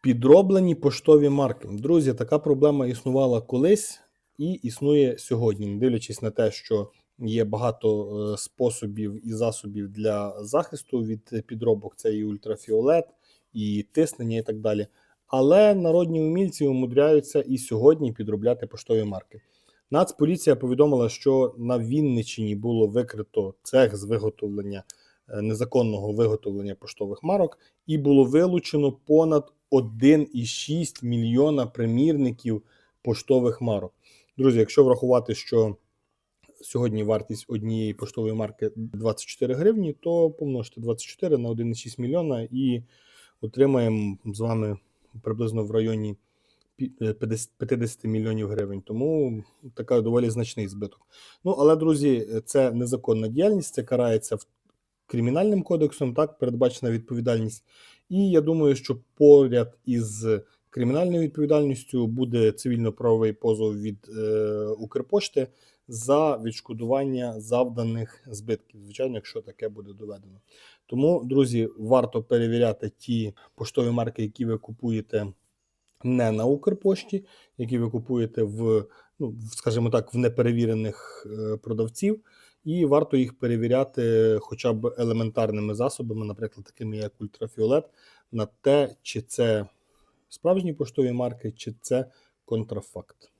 Підроблені поштові марки. Друзі, така проблема існувала колись і існує сьогодні, дивлячись на те, що є багато е, способів і засобів для захисту від підробок. Це і ультрафіолет, і тиснення, і так далі. Але народні умільці умудряються і сьогодні підробляти поштові марки. Нацполіція повідомила, що на Вінниччині було викрито цех з виготовлення незаконного виготовлення поштових марок, і було вилучено понад 1,6 мільйона примірників поштових марок. Друзі, якщо врахувати, що сьогодні вартість однієї поштової марки 24 гривні, то помножте 24 на 1,6 мільйона і отримаємо з вами приблизно в районі е, 50 50 мільйонів гривень. Тому така доволі значний збиток. Ну але друзі, це незаконна діяльність, це карається в кримінальним кодексом, так передбачена відповідальність. І я думаю, що поряд із кримінальною відповідальністю буде цивільно-правовий позов від е, Укрпошти за відшкодування завданих збитків. Звичайно, якщо таке буде доведено. Тому, друзі, варто перевіряти ті поштові марки, які ви купуєте не на Укрпошті, які ви купуєте в, ну, скажімо так, в неперевірених е, продавців. І варто їх перевіряти хоча б елементарними засобами, наприклад, такими як ультрафіолет, на те, чи це справжні поштові марки, чи це контрафакт.